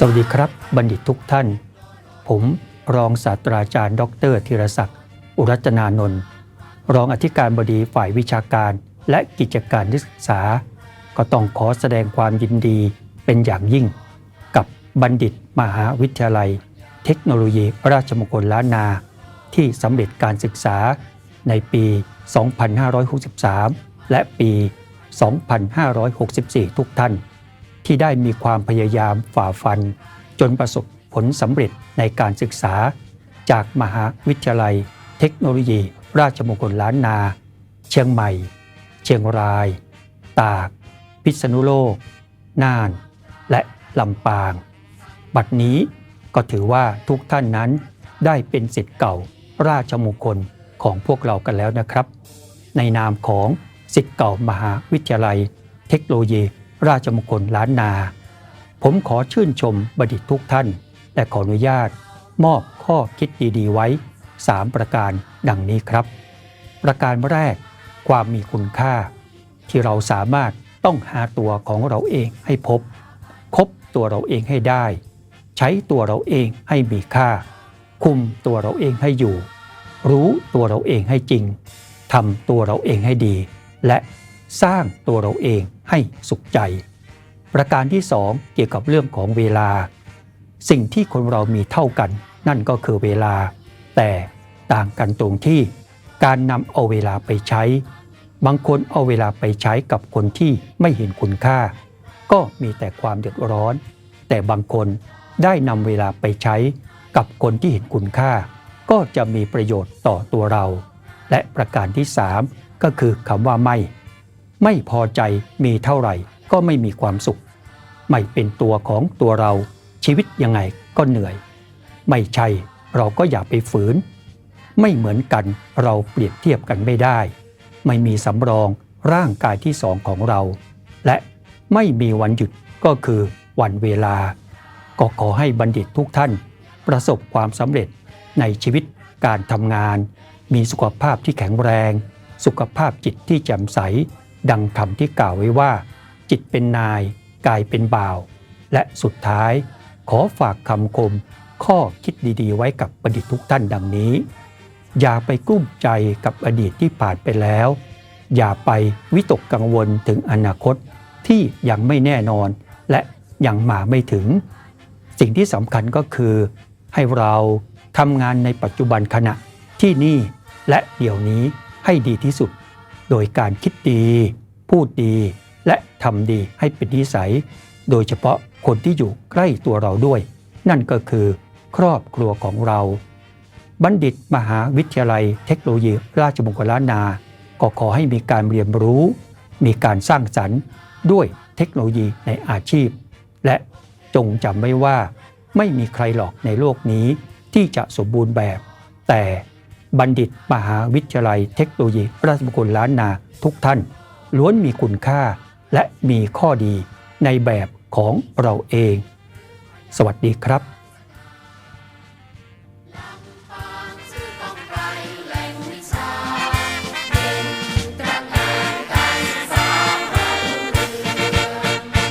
สวัสดีครับบัณฑิตทุกท่าน ผมรองศาสตราจารย์ ดรธีรศักดิ์ อุรัตนานนท์รองอธิการบดีฝ่ายวิชาการ และกิจการศึกษา ก็ต้องขอแสดงความยินดีเป็นอย่างยิ่ง กับบัณฑิตมหาวิทยาลัย เทคโนโลยีราชมงคลล้านนา ที่สำเร็จการศึกษาในปี 2563 และปี 2564 ทุกท่าน ที่ได้มีความพยายามฝ่าฟัน จนประสบผลสำเร็จในการศึกษา จากมหาวิทยาลัย เทคโนโลยี ราชมงคลล้านนา เชียงใหม่ เชียงราย ตาก พิษณุโลก น่าน และลำปาง บัดนี้ก็ถือว่าทุกท่านนั้นได้เป็นสิทธิ์เก่าราชมงคลของพวกเรากันแล้วนะครับ ในนามของสิทธิ์เก่ามหาวิทยาลัย เทคโนโลยี ราชมงคลล้านนา ผมขอชื่นชมบัณฑิตทุกท่าน และขออนุญาต มอบข้อคิดดีๆไว้ 3 ประการดังนี้ครับ ประการแรกความมีคุณค่า ที่เราสามารถต้องหาตัวของเราเองให้พบ คบตัวเราเองให้ได้ ใช้ตัวเราเองให้มีค่า คุมตัวเราเองให้อยู่ รู้ตัวเราเองให้จริงทำตัวเราเองให้ดี และ สร้างตัวเราเองให้สุขใจ ประการที่สองเกี่ยวกับเรื่องของเวลา สิ่งที่คนเรามีเท่ากัน นั่นก็คือเวลา แต่ต่างกันตรงที่ การนำเอาเวลาไปใช้ บางคนเอาเวลาไปใช้กับคนที่ไม่เห็นคุณค่า ก็มีแต่ความเดือดร้อน แต่บางคนได้นำเวลาไปใช้กับคนที่เห็นคุณค่า ก็จะมีประโยชน์ต่อตัวเรา และประการที่ 3 ก็คือคำว่าไม่ ไม่พอใจมีเท่าไหร่ก็ไม่มีความสุข ไม่เป็นตัวของตัวเราชีวิตยังไงก็เหนื่อย ไม่ใช่เราก็อย่าไปฝืน ไม่เหมือนกันเราเปรียบเทียบกันไม่ได้ ไม่มีสำรองร่างกายที่สองของเรา และไม่มีวันหยุดก็คือวันเวลา ก็ขอให้บัณฑิตทุกท่าน ประสบความสำเร็จในชีวิตการทำงาน มีสุขภาพที่แข็งแรง สุขภาพจิตที่แจ่มใส ดังคำที่กล่าวไว้ว่า จิตเป็นนายกายเป็นบ่าว และสุดท้ายขอฝากคำคมข้อคิดดีๆ ไว้กับบัณฑิตทุกท่านดังนี้ อย่าไปกุ้มใจกับอดีตที่ผ่านไปแล้ว อย่าไปวิตกกังวลถึงอนาคตที่ยังไม่แน่นอนและยังมาไม่ถึง สิ่งที่สำคัญก็คือ ให้เราทำงานในปัจจุบันขณะที่นี่และเดี๋ยวนี้ให้ดีที่สุด โดยการคิดดี พูดดี และทำดีให้เป็นนิสัย โดยเฉพาะคนที่อยู่ใกล้ตัวเราด้วย นั่นก็คือ ครอบครัวของเรา บัณฑิตมหาวิทยาลัยเทคโนโลยีราชมงคลล้านนา ก็ขอให้มีการเรียนรู้ มีการสร้างสรรค์ด้วยเทคโนโลยีในอาชีพ และจงจำไว้ว่า ไม่มีใครหรอกในโลกนี้ที่จะสมบูรณ์แบบ แต่ บัณฑิตมหาวิทยาลัยเทคโนโลยีราชมงคลล้านนาทุกท่าน ล้วนมีคุณค่าและมีข้อดีในแบบของเราเอง สวัสดีครับ